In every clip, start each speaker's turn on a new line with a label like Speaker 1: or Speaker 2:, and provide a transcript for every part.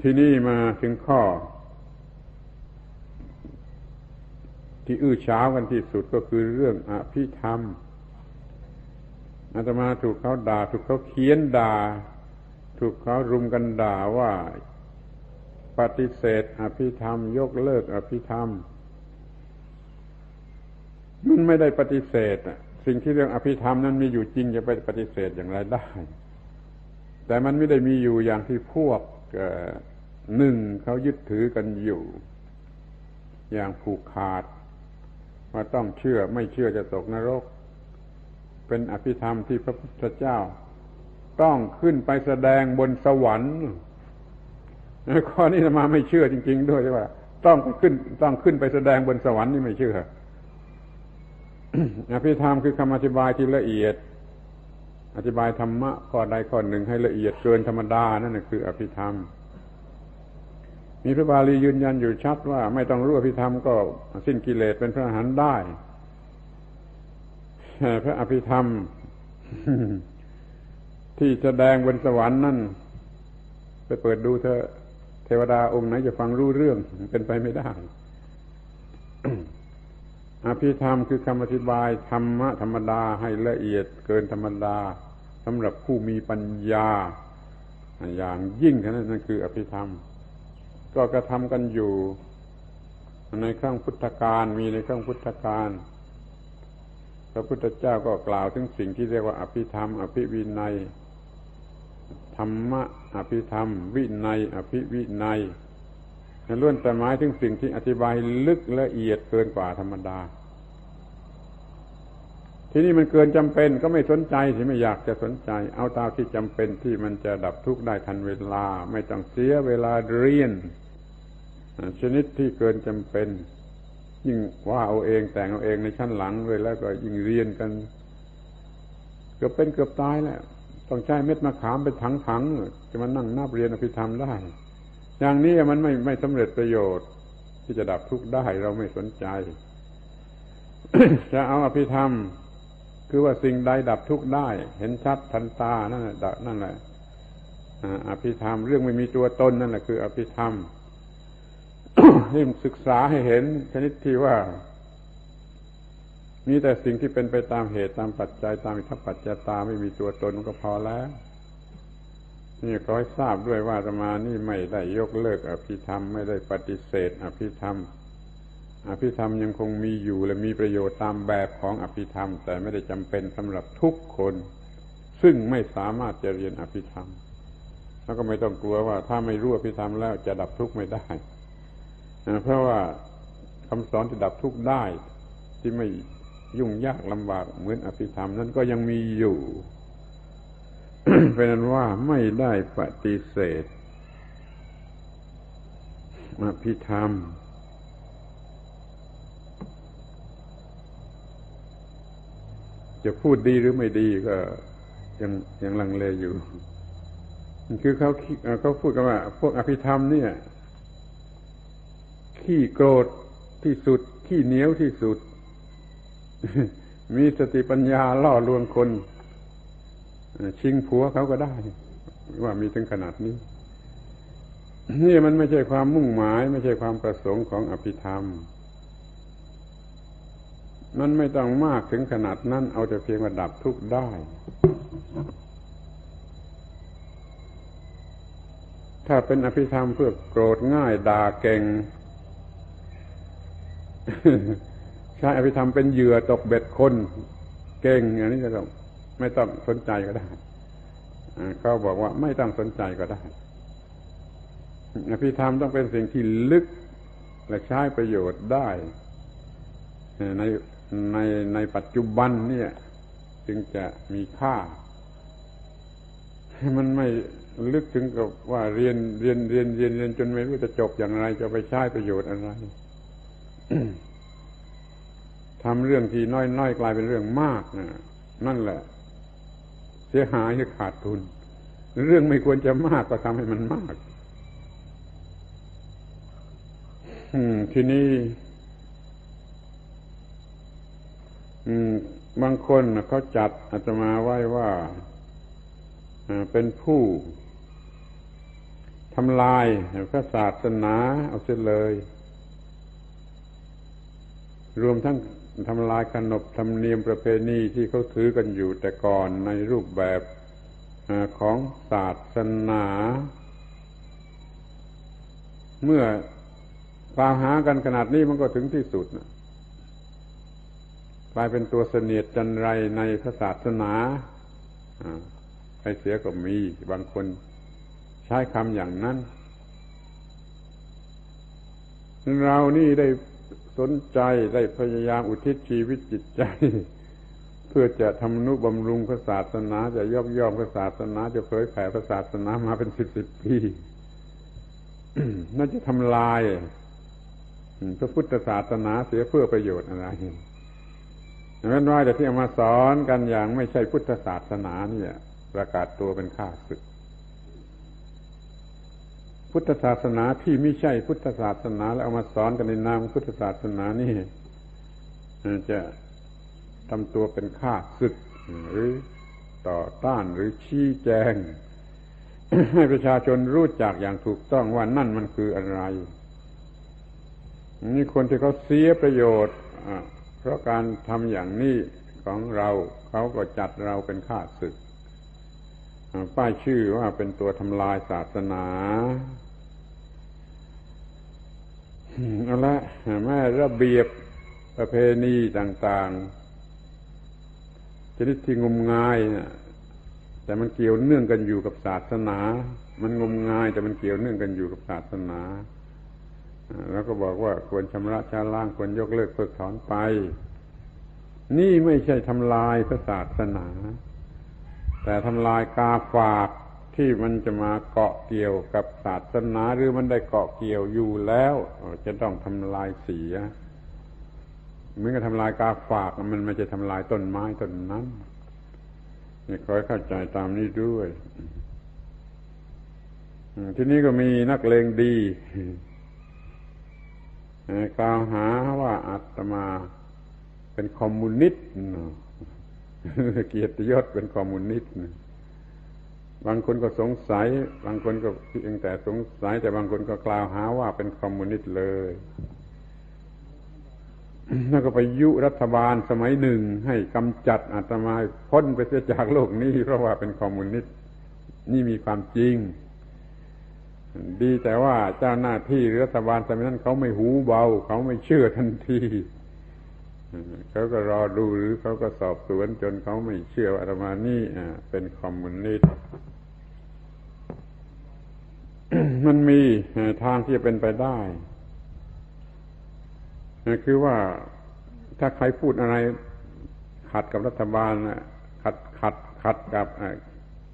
Speaker 1: ที่นี่มาถึงข้อ ที่อื้อเช้ากันที่สุดก็คือเรื่องอภิธรรมอาตมาถูกเขาด่า ถูกเขาเขียนด่า ถูกเขารุมกันด่าว่าปฏิเสธ อภิธรรม ยกเลิก อภิธรรมมันไม่ได้ปฏิเสธสิ่งที่เรื่องอภิธรรมนั้นมีอยู่จริงจะไปปฏิเสธอย่างไรได้ แต่มันไม่ได้มีอยู่อย่างที่พวก หนึ่งเขายึดถือกันอยู่ อย่างผูกขาด ว่าต้องเชื่อไม่เชื่อจะตกนรก เป็นอภิธรรมที่พระพุทธเจ้า ต้องขึ้นไปแสดงบนสวรรค์ข้อนี้มาไม่เชื่อจริง ๆ ด้วยว่าต้องขึ้นต้องขึ้นไปแสดงบนสวรรค์นี่ไม่เชื่ออภิธรรมคือคำอธิบายที่ละเอียด อธิบายธรรมะข้อใดข้อหนึ่งให้ละเอียดเกินธรรมดานั่นคืออภิธรรม มีพระบาลียืนยันอยู่ชัดว่าไม่ต้องรู้อภิธรรมก็สิ้นกิเลสเป็นพระอรหันต์ได้พระอภิธรรม ที่แสดงบนสวรรค์นั่นไปเปิดดูเธอเทวดาองค์ไหนจะฟังรู้เรื่องเป็นไปไม่ได้ อภิธรรมคือคำอธิบายธรรมะธรรมดาให้ละเอียดเกินธรรมดาสำหรับผู้มีปัญญา อย่างยิ่งนั้นนั่นคืออภิธรรม ก็กระทำกันอยู่ ในครั้งพุทธกาลมีในครั้งพุทธกาลพระพุทธเจ้าก็กล่าวถึงสิ่งที่เรียกว่าอภิธรรม อภิวินัยธรรมะอภิธรรม วินัย อภิวินัย ล้วนแต่หมายถึงสิ่งที่อธิบายลึกละเอียดเกินกว่าธรรมดา ที่นี้มันเกินจำเป็นก็ไม่สนใจที่ไม่อยากจะสนใจ เอาตามที่จำเป็นที่มันจะดับทุกข์ได้ทันเวลา ไม่ต้องเสียเวลาเรียน ชนิดที่เกินจำเป็น ยิ่งว่าเอาเองแต่งเอาเองในชั้นหลังเลยแล้วก็ยิ่งเรียนกันเกือบเป็นเกือบตายแล้วต้องใช้เม็ดมะขามเป็นถังๆจะมานั่งนับเรียนอภิธรรมได้ อย่างนี้มันไม่ไม่สำเร็จประโยชน์ ที่จะดับทุกข์ได้เราไม่สนใจ จะเอาอภิธรรม คือว่าสิ่งใดดับทุกข์ได้ เห็นชัดทันตานั่นแหละนั่นแหละอภิธรรม เรื่องไม่มีตัวตนนั่นแหละคืออภิธรรมให้ศึกษาให้เห็น ชนิดที่ว่ามีแต่สิ่งที่เป็นไปตามเหตุตามปัจจัยตามอิทธิปัจจตาไม่มีตัวตนก็พอแล้ว นี่ขอให้ทราบด้วยว่าธรรมานี่ไม่ได้ยกเลิกอภิธรรมไม่ได้ปฏิเสธ อภิธรรม อภิธรรมยังคงมีอยู่และมีประโยชน์ตามแบบของอภิธรรม แต่ไม่ได้จำเป็นสำหรับทุกคน ซึ่งไม่สามารถจะเรียนอภิธรรม แล้วก็ไม่ต้องกลัวว่าถ้าไม่รู้อภิธรรมแล้วจะดับทุกข์ไม่ได้เพราะว่าคำสอนที่ดับทุกข์ได้ที่ไม่ยุ่งยากลำบากเหมือนอภิธรรมนั้นก็ยังมีอยู่ เป็นนั้นว่าไม่ได้ปฏิเสธอภิธรรม จะพูดดีหรือไม่ดีก็ยังยังลังเลอยู่ คือเขาเขาพูดกันว่า พวกอภิธรรมเนี่ย ขี้โกรธที่สุด ขี้เหนียวที่สุด มีสติปัญญาล่อลวงคน ชิงผัวเขาก็ได้ ว่ามีถึงขนาดนี้ นี่มันไม่ใช่ความมุ่งหมาย ไม่ใช่ความประสงค์ของอภิธรรม มันไม่ต้องมากถึงขนาดนั้น เอาแต่เพียงว่าดับทุกข์ได้ ถ้าเป็นอภิธรรมเพื่อโกรธง่ายด่าเก่งใช้อภิธรรมเป็นเหยื่อตกเบ็ดคน เก่งอย่างนี้จะต้อง ไม่ต้องสนใจก็ได้เขาบอกว่าไม่ต้องสนใจก็ได้อภิธรรมต้องเป็นสิ่งที่ลึกและใช้ประโยชน์ได้ ในในในปัจจุบันเนี่ย จึงจะมีค่ามันไม่ลึกถึงกับว่าเรียนเรียนเรียนเรียนเรียนจนไม่รู้จะจบอย่างไร จะไปใช้ประโยชน์อะไรทำเรื่องที่น้อยๆกลายเป็นเรื่องมากนั่นแหละ เสียหายหรือขาดทุน เรื่องไม่ควรจะมากก็ทำให้มันมากทีนี้บางคนเขาจัดอาตมาไว้ว่าเป็นผู้ทำลายพระศาสนาเอาเสียเลย รวมทั้ง ทำลายขนบธรรมเนียมประเพณีที่เขาถือกันอยู่แต่ก่อนในรูปแบบของศาสนา เมื่อกล่าวหากันขนาดนี้มันก็ถึงที่สุดนะกลายเป็นตัวเสนียดจันไรในพระศาสนาใครเสียก็มีบางคนใช้คำอย่างนั้น เรานี่ได้ สนใจได้พยายามอุทิศชีวิตจิตใจ เพื่อจะทำนุบำรุงพระศาสนา จะยอบย่อมพระศาสนา จะเผยแผ่พระศาสนามาเป็นสิบสิบปีน่าจะทำลายพระพุทธศาสนาเสียเพื่อประโยชน์อะไรเว้นว่าแต่ที่เอามาสอนกันอย่างไม่ใช่พุทธศาสนาเนี่ย ประกาศตัวเป็นข้าศึก พุทธศาสนาที่ไม่ใช่พุทธศาสนา แล้วเอามาสอนกันในนามพุทธศาสนานี่จะทำตัวเป็นข้าศึก หรือต่อต้านหรือชี้แจง ให้ประชาชนรู้จักอย่างถูกต้องว่านั่นมันคืออะไรนี่คนที่เขาเสียประโยชน์เพราะการทำอย่างนี้ของเราเขาก็จัดเราเป็นข้าศึก ป้ายชื่อว่าเป็นตัวทำลายศาสนาเอาละแม่ระเบียบประเพณีต่างๆชนิดที่งมงายแต่มันเกี่ยวเนื่องกันอยู่กับศาสนา มันงมงายแต่มันเกี่ยวเนื่องกันอยู่กับศาสนาแล้วก็บอกว่าควรชำระชาล้างควรยกเลิกเพิกถอนไป นี่ไม่ใช่ทำลายพระศาสนา แต่ทำลายกาฝากที่มันจะมาเกาะเกี่ยวกับศาสนาหรือมันได้เกาะเกี่ยวอยู่แล้ว จะต้องทำลายเสียเหมือนกับทำลายกาฝากมันไม่ใช่ทำลายต้นไม้ต้นนั้นนี่คอยเข้าใจตามนี้ด้วย ที่นี้ก็มีนักเลงดีกล่าวหาว่าอาตมาเป็นคอมมิวนิสต์ เกียรติยศเป็นคอมมิวนิสต์บางคนก็สงสัย บางคนก็เพียงแต่สงสัย แต่บางคนก็กล่าวหาว่าเป็นคอมมิวนิสต์เลยแล้วก็ไปยุรัฐบาลสมัยหนึ่ง ให้กำจัดอาตมาพ้นไปเสียจากโลกนี้ เพราะว่าเป็นคอมมิวนิสต์นี่มีความจริง ดีแต่ว่าเจ้าหน้าที่รัฐบาลสมัยนั้นเขาไม่หูเบา เขาไม่เชื่อทันที เขาก็รอดูหรือเขาก็สอบสวนจนเขาไม่เชื่อว่าอาตมานี่เป็นคอมมิวนิสต์มันมีทางที่จะเป็นไปได้ คือว่าถ้าใครพูดอะไรขัดกับรัฐบาลขัดขัดขัดกับ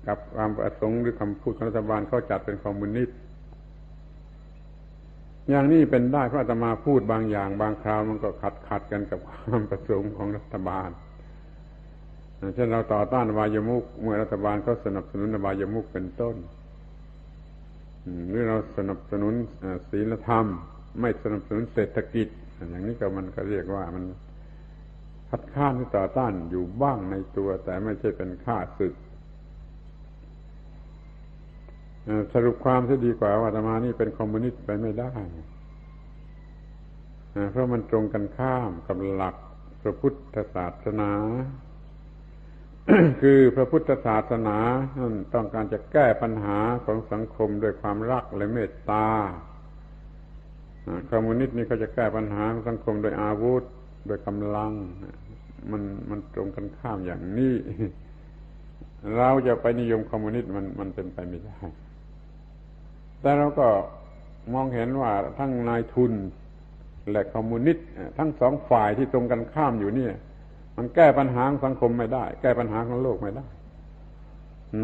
Speaker 1: กับความประสงค์หรือคำพูดของรัฐบาลเขาจัดเป็นคอมมิวนิสต์ อย่างนี้เป็นได้เพราะอาตมาพูดบางอย่าง บางคราวมันก็ขัดขัดกันกับความประสงค์ของรัฐบาลเช่นเราต่อต้านวายมุกเมื่อรัฐบาลเขาสนับสนุนวายมุกเป็นต้นหรือเราสนับสนุนศีลธรรม ไม่สนับสนุนเศรษฐกิจ อย่างนี้ก็มันก็เรียกว่ามันคัดค้านหรือต่อต้านอยู่บ้างในตัว แต่ไม่ใช่เป็นค่าศึก สรุปความที่ดีกว่าว่าธรรมานี่เป็นคอมมิวนิสต์ไปไม่ได้ เพราะมันตรงกันข้ามกับหลักพระพุทธศาสนา คือพระพุทธศาสนาต้องการจะแก้ปัญหาของสังคมด้วยความรักและเมตตาคอมมิวนิสต์นี่เขาจะแก้ปัญหาของสังคมโดยอาวุธโดยกำลัง มันมันตรงกันข้ามอย่างนี้ เราจะไปนิยมคอมมิวนิสต์มันมันเป็นไปไม่ได้ แต่เราก็มองเห็นว่าทั้งนายทุนและคอมมิวนิสต์ทั้งสองฝ่ายที่ตรงกันข้ามอยู่นี่มันแก้ปัญหาสังคมไม่ได้ แก้ปัญหาของโลกไม่ได้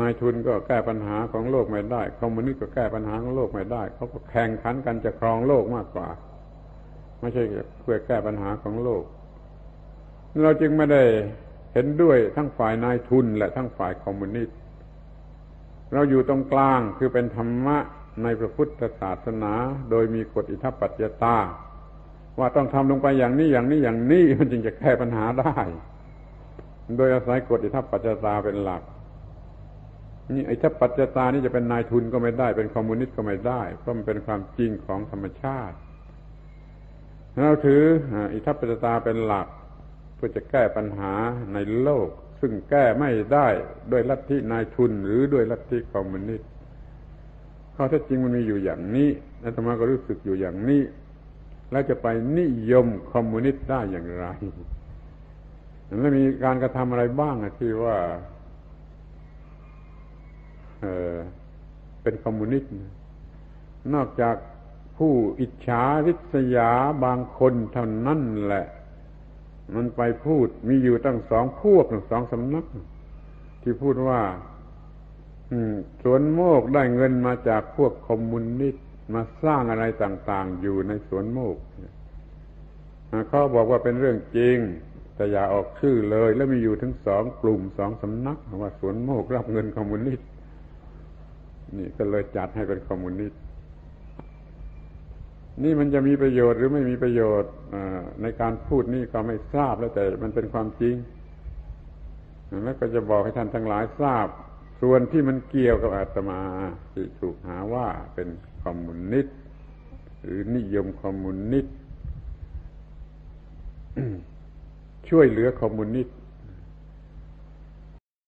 Speaker 1: นายทุนก็แก้ปัญหาของโลกไม่ได้คอมมิวนิสต์ก็แก้ปัญหาของโลกไม่ได้เขาก็แข่งขันกันจะครองโลกมากกว่า ไม่ใช่เพื่อแก้ปัญหาของโลก เราจึงไม่ได้เห็นด้วยทั้งฝ่ายนายทุนและทั้งฝ่ายคอมมิวนิสต์เราอยู่ตรงกลางคือเป็นธรรมะ ในพระพุทธศาสนา โดยมีกฎอิทัปปัจจตา ว่าต้องทำลงไปอย่างนี้อย่างนี้อย่างนี้มันจึงจะแก้ปัญหาได้ โดยอาศัยกฎอิทัปปัจจตาเป็นหลัก นี่อ้ถ้าปัจจตานี่จะเป็นนายทุนก็ไม่ได้ เป็นคอมมิวนิสต์ก็ไม่ได้ เพราะมันเป็นความจริงของธรรมชาติเราถืออิทัปปัจจตาเป็นหลักเพื่อจะแก้ปัญหาในโลก ซึ่งแก้ไม่ได้ด้วยลัทธินายทุนหรือด้วยลัทธิคอมมิวนิสต์ ข้อเท็จจริงมันมีอยู่อย่างนี้อาตมาก็รู้สึกอยู่อย่างนี้ แล้วจะไปนิยมคอมมิวนิสต์ได้อย่างไรแล้วมีการกระทำอะไรบ้างที่ว่าเออเป็นคอมมิวนิสต์นอกจากผู้อิจฉาริษยาบางคนเท่านั้นแหละ มันไปพูดมีอยู่ตั้งสองพวกสองสำนัก ที่พูดว่า สวนโมกได้เงินมาจากพวกคอมมิวนิสต์มาสร้างอะไรต่าง ๆ อยู่ในสวนโมกเขาบอกว่าเป็นเรื่องจริง แต่อย่าออกชื่อเลย แล้วมีอยู่ถึงสองกลุ่มสองสำนัก ว่าสวนโมกรับเงินคอมมิวนิสต์นี่ก็เลยจัดให้เป็นคอมมิวนิสต์นี่มันจะมีประโยชน์หรือไม่มีประโยชน์ในการพูดนี่ก็ไม่ทราบแล้วแต่มันเป็นความจริงแล้วก็จะบอกให้ท่านทั้งหลายทราบ ส่วนที่มันเกี่ยวกับอาตมาที่ถูกหาว่าเป็นคอมมิวนิสต์หรือนิยมคอมมิวนิสต์ช่วยเหลือคอมมิวนิสต์